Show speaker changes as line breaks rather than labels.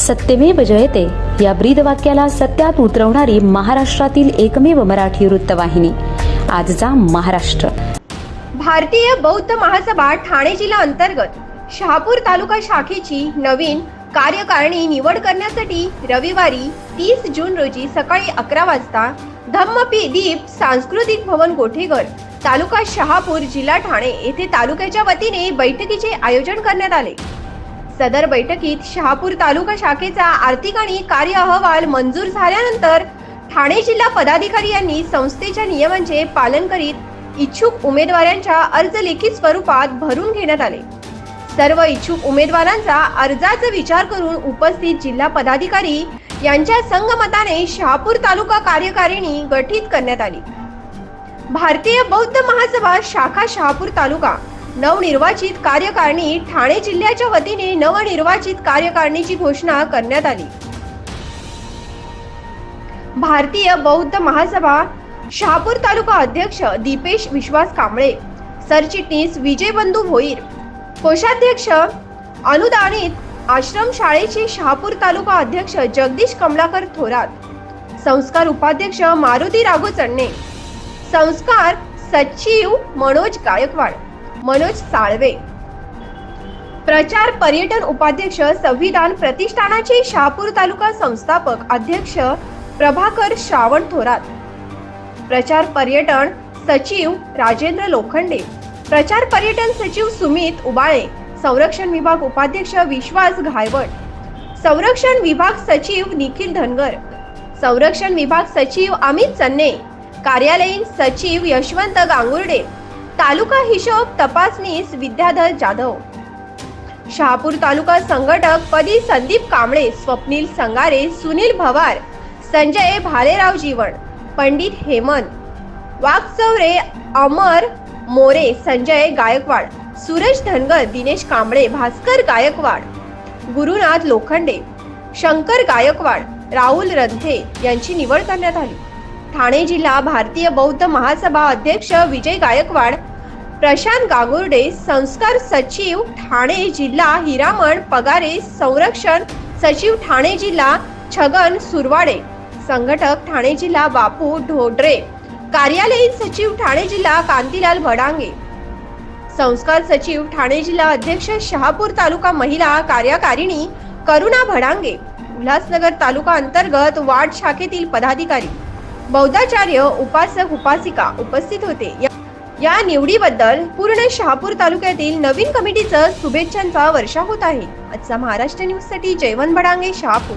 सत्यमेव जयते. या ब्रीद वाक्याला सत्यात उतरवणारी महाराष्ट्रातील एकमेव मराठी वृत्तवाहिनी. आजचा महाराष्ट्र.
भारतीय बौद्ध महासभा ठाणे जिल्हा अंतर्गत शहापूर तालुका शाखेची नवीन कार्यकारिणी निवड करण्यासाठी रविवारी तीस जून रोजी सकाळी अकरा वाजता धम्मपी दीप सांस्कृतिक भवन गोठेघर तालुका शहापूर जिल्हा ठाणे येथे तालुक्याच्या वतीने बैठकीचे आयोजन करण्यात आले. सदर बैठकीत शहापूर तालुका शाखेचा आर्थिक आणि कार्य अहवाल मंजूर झाल्यानंतर ठाणे जिल्हा पदाधिकारी यांनी संस्थेच्या नियमांचे पालन करीत इच्छुक उमेदवारांच्या अर्ज लेखी स्वरूपात भरून घेण्यात आले. सर्व इच्छुक उमेदवारांचा अर्जाचा विचार करून उपस्थित जिल्हा पदाधिकारी यांच्या संगमताने शहापूर तालुका कार्यकारिणी गठीत करण्यात आली. भारतीय बौद्ध महासभा शाखा शहापूर तालुका नवनिर्वाचित कार्यकारिणी ठाणे जिल्ह्याच्या वतीने नवनिर्वाचित कार्यकारिणीची घोषणा करण्यात आली. भारतीय बौद्ध महासभा शहापूर तालुका अध्यक्ष दीपेश विश्वास कांबळे सरचिटणीस विजय बंधू भोईर कोषाध्यक्ष अनुदानित आश्रम शाळेचे शहापूर तालुका अध्यक्ष जगदीश कमलाकर थोरात संस्कार उपाध्यक्ष मारुती राघो चन्ने संस्कार सचिव मनोज गायकवाड मनोज साळवे. प्रचार पर्यटन उपाध्यक्ष संविधान प्रतिष्ठानाचे शहापूर तालुका संस्थापक अध्यक्ष प्रभाकर श्रावण थोरात. प्रचार पर्यटन सचिव राजेंद्र लोखंडे. प्रचार पर्यटन सचिव सुमित उबाळे. संरक्षण विभाग उपाध्यक्ष विश्वास घायवट संरक्षण विभाग सचिव निखिल धनगर. संरक्षण विभाग सचिव अमित चन्ने. कार्यालयीन सचिव यशवंत गांगुर्डे. तालुका हिशोब तपासणीस विद्याधर जाधव. शहापूर तालुका संघटक पदी संदीप कांबळे स्वप्नील संगारे सुनील भवार संजय भालेराव जीवन पंडित हेमंत वाघचौरे अमर मोरे संजय गायकवाड सूरज धनगर दिनेश कांबळे भास्कर गायकवाड गुरुनाथ लोखंडे शंकर गायकवाड राहुल रंथे यांची निवड करण्यात आली. ठाणे जिल्हा भारतीय बौद्ध महासभा अध्यक्ष विजय गायकवाड प्रशांत गागुर्डे संस्कार सचिव ठाणे जिल्हा हिरामण पगारे संरक्षण सचिव ठाणे जिल्हा छगन सुरवाडे. संघटक ठाणे जिल्हा बापू ढोडरे. कार्यालयीन सचिव ठाणे जिल्हा कांतीलाल भडांगे. संस्कार सचिव ठाणे जिल्हा अध्यक्ष शहापूर तालुका महिला कार्यकारिणी करुणा भडांगे. उल्हासनगर तालुका अंतर्गत वार्ड शाखेतील पदाधिकारी. बौद्धाचार्य उपासक उपासिका उपस्थित होते. या- या निवडीबद्दल पूर्ण शहापूर तालुक्यातील नवीन कमिटीचं शुभेच्छांचा वर्षा होत आहे. आजचा महाराष्ट्र न्यूजसाठी जयवंत बडांगे शहापूर.